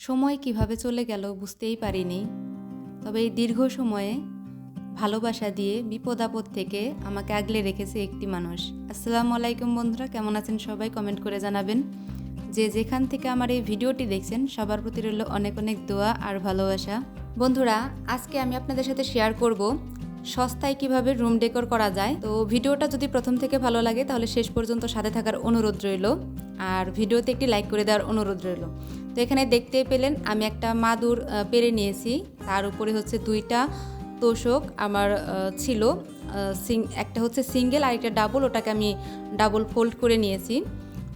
সময় কীভাবে চলে গেল বুঝতেই পারিনি। তবে এই দীর্ঘ সময়ে ভালোবাসা দিয়ে বিপদ আপদ থেকে আমাকে আগলে রেখেছে একটি মানুষ। আসসালামু আলাইকুম বন্ধুরা, কেমন আছেন সবাই? কমেন্ট করে জানাবেন। যে যেখান থেকে আমার এই ভিডিওটি দেখছেন, সবার প্রতি রইল অনেক অনেক দোয়া আর ভালোবাসা। বন্ধুরা, আজকে আমি আপনাদের সাথে শেয়ার করব সস্তায় কীভাবে রুম ডেকোর করা যায়। তো ভিডিওটা যদি প্রথম থেকে ভালো লাগে, তাহলে শেষ পর্যন্ত সাথে থাকার অনুরোধ রইল। আর ভিডিওতে একটি লাইক করে দেওয়ার অনুরোধ রইল। তো এখানে দেখতে পেলেন, আমি একটা মাদুর পেরে নিয়েছি। তার উপরে হচ্ছে দুইটা তোষক আমার ছিল। সিং একটা হচ্ছে সিঙ্গেল আর একটা ডাবল। ওটাকে আমি ডাবল ফোল্ড করে নিয়েছি।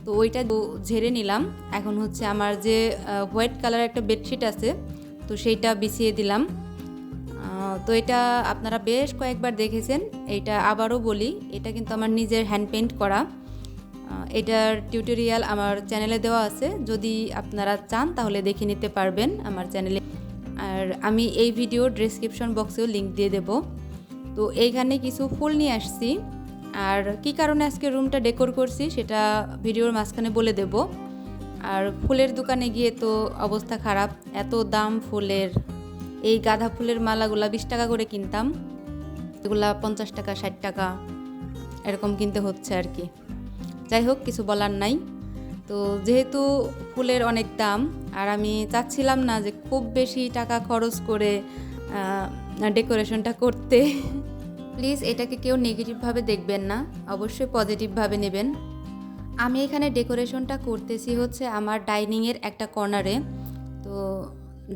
তো ওইটা ঝেড়ে নিলাম। এখন হচ্ছে আমার যে হোয়াইট কালার একটা বেডশিট আছে, তো সেইটা বিছিয়ে দিলাম। তো এটা আপনারা বেশ কয়েকবার দেখেছেন। এটা আবারও বলি, এটা কিন্তু আমার নিজের হ্যান্ড পেন্ট করা। এটার টিউটোরিয়াল আমার চ্যানেলে দেওয়া আছে। যদি আপনারা চান, তাহলে দেখে নিতে পারবেন আমার চ্যানেলে আর আমি এই ভিডিও ডেসক্রিপশন বক্সেও লিংক দিয়ে দেব। তো এইখানে কিছু ফুল নিয়ে আসছি। আর কি কারণে আজকে রুমটা ডেকোর করছি, সেটা ভিডিওর মাঝখানে বলে দেব। আর ফুলের দোকানে গিয়ে তো অবস্থা খারাপ। এত দাম ফুলের। এই গাঁদা ফুলের মালাগুলা বিশ টাকা করে কিনতাম। এগুলা পঞ্চাশ টাকা, ষাট টাকা, এরকম কিনতে হচ্ছে আর কি। যাই হোক কিছু বলার নাই। তো যেহেতু ফুলের অনেক দাম, আর আমি চাচ্ছিলাম না যে খুব বেশি টাকা খরচ করে ডেকোরেশনটা করতে। প্লিজ, এটাকে কেউ নেগেটিভভাবে দেখবেন না। অবশ্যই পজিটিভভাবে নেবেন। আমি এখানে ডেকোরেশনটা করতেছি হচ্ছে আমার ডাইনিংয়ের একটা কর্নারে। তো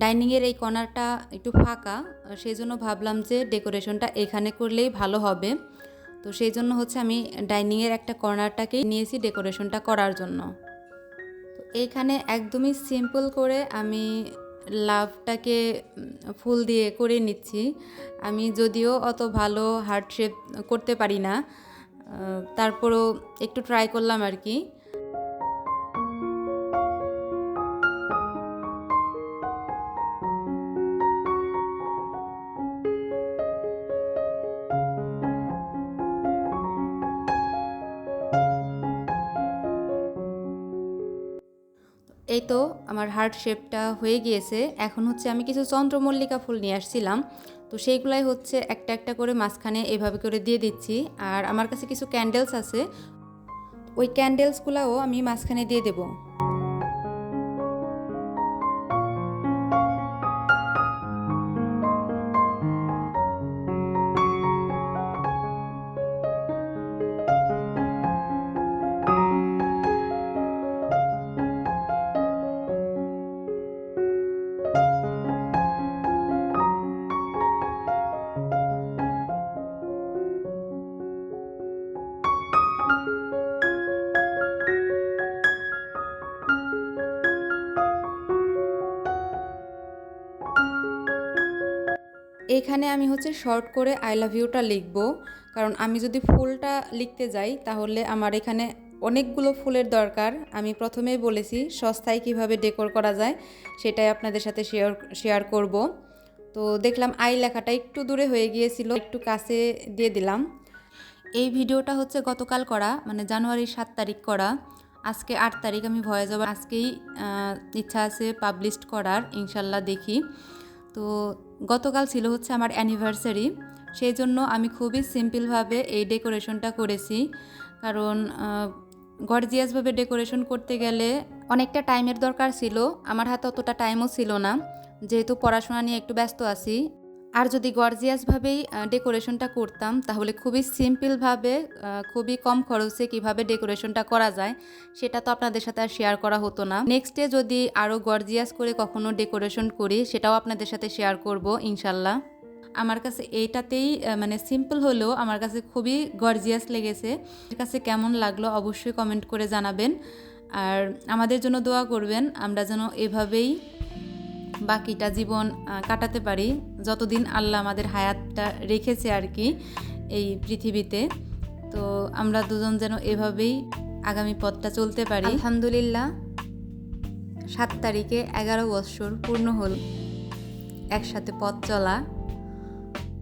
ডাইনিংয়ের এই কর্নারটা একটু ফাঁকা সেই জন্য ভাবলাম যে ডেকোরেশনটা এখানে করলেই ভালো হবে। তো সেই জন্য হচ্ছে আমি ডাইনিংয়ের একটা কর্নারটাকেই নিয়েছি ডেকোরেশনটা করার জন্য। তো এইখানে একদমই সিম্পল করে আমি লাভটাকে ফুল দিয়ে করে নিচ্ছি। আমি যদিও অত ভালো হার্ট শেপ করতে পারি না তারপরও একটু ট্রাই করলাম আর কি। এই তো আমার হার্ট শেপটা হয়ে গিয়েছে। এখন হচ্ছে আমি কিছু চন্দ্রমল্লিকা ফুল নিয়ে আসছিলাম। তো সেইগুলাই হচ্ছে একটা একটা করে মাঝখানে এভাবে করে দিয়ে দিচ্ছি। আর আমার কাছে কিছু ক্যান্ডেলস আছে। ওই ক্যান্ডেলসগুলাও আমি মাঝখানে দিয়ে দেবো। এইখানে আমি হচ্ছে শর্ট করে আই লাভ ইউটা লিখব। কারণ আমি যদি ফুলটা লিখতে যাই, তাহলে আমার এখানে অনেকগুলো ফুলের দরকার। আমি প্রথমেই বলেছি সস্তায় কীভাবে ডেকোর করা যায়, সেটাই আপনাদের সাথে শেয়ার শেয়ার করব। তো দেখলাম আই লেখাটা একটু দূরে হয়ে গিয়েছিল, একটু কাছে দিয়ে দিলাম। এই ভিডিওটা হচ্ছে গতকাল করা মানে জানুয়ারির সাত তারিখ করা। আজকে আট তারিখ, আমি ভয়ে ওভার, আজকেই ইচ্ছা আছে পাবলিশ করার, ইনশাল্লাহ দেখি। তো গতকাল ছিল হচ্ছে আমার অ্যানিভার্সারি সেই জন্য আমি খুবই সিম্পলভাবে এই ডেকোরেশনটা করেছি। কারণ গর্জিয়াসভাবে ডেকোরেশন করতে গেলে অনেকটা টাইমের দরকার ছিল। আমার হাতে অতটা টাইমও ছিল না। যেহেতু পড়াশোনা নিয়ে একটু ব্যস্ত আছি। আর যদি গর্জিয়াসভাবেই ডেকোরেশনটা করতাম, তাহলে খুবই সিম্পলভাবে খুবই কম খরচে কীভাবে ডেকোরেশনটা করা যায়, সেটা তো আপনাদের সাথে আর শেয়ার করা হতো না। নেক্সটে যদি আরও গর্জিয়াস করে কখনো ডেকোরেশন করি, সেটাও আপনাদের সাথে শেয়ার করব, ইনশাল্লাহ। আমার কাছে এইটাতেই মানে সিম্পল হলেও আমার কাছে খুবই গর্জিয়াস লেগেছে। কাছে কেমন লাগল অবশ্যই কমেন্ট করে জানাবেন। আর আমাদের জন্য দোয়া করবেন, আমরা যেন এভাবেই বাকিটা জীবন কাটাতে পারি। যতদিন আল্লাহ আমাদের হায়াতটা রেখেছে আর কি এই পৃথিবীতে, তো আমরা দুজন যেন এভাবেই আগামী পথটা চলতে পারি। আলহামদুলিল্লাহ, সাত তারিখে এগারো বৎসর পূর্ণ হল। একসাথে পথ চলা।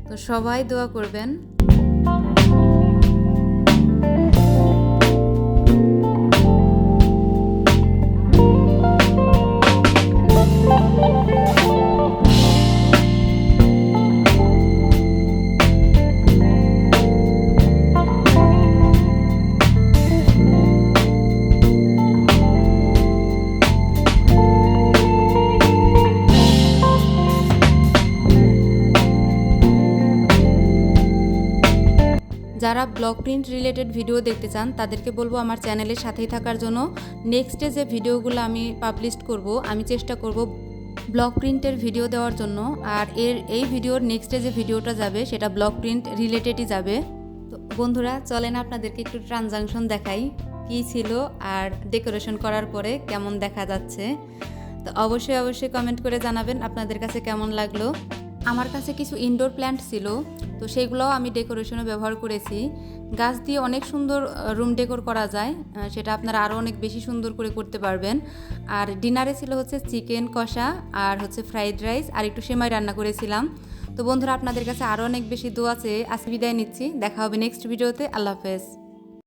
তো সবাই দোয়া করবেন যারা ব্লগ প্রিন্ট রিলেটেড ভিডিও দেখতে চান, তাদেরকে বলব আমার চ্যানেলের সাথেই থাকার জন্য। নেক্সটে যে ভিডিওগুলো আমি পাবলিশ করব, আমি চেষ্টা করব ব্লক প্রিন্টের ভিডিও দেওয়ার জন্য। আর এর, এই ভিডিওর নেক্সটে যে ভিডিওটা যাবে, সেটা ব্লক প্রিন্ট রিলেটেডই যাবে। তো বন্ধুরা, চলেন আপনাদেরকে একটু ট্রানজাকশন দেখাই, কী ছিল আর ডেকোরেশন করার পরে কেমন দেখা যাচ্ছে। তো অবশ্যই অবশ্যই কমেন্ট করে জানাবেন আপনাদের কাছে কেমন লাগল। আমার কাছে কিছু ইনডোর প্ল্যান্ট ছিল, তো সেইগুলোও আমি ডেকোরেশনে ব্যবহার করেছি। গাছ দিয়ে অনেক সুন্দর রুম ডেকোর করা যায় সেটা আপনারা আরও অনেক বেশি সুন্দর করে করতে পারবেন। আর ডিনারে ছিল হচ্ছে চিকেন কষা, আর হচ্ছে ফ্রাইড রাইস আর একটু সেমাই রান্না করেছিলাম। তো বন্ধুরা, আপনাদের কাছে আরও অনেক বেশি দোয়া আছে আজকে বিদায় নিচ্ছি। দেখা হবে নেক্সট ভিডিওতে আল্লাহ হাফেজ।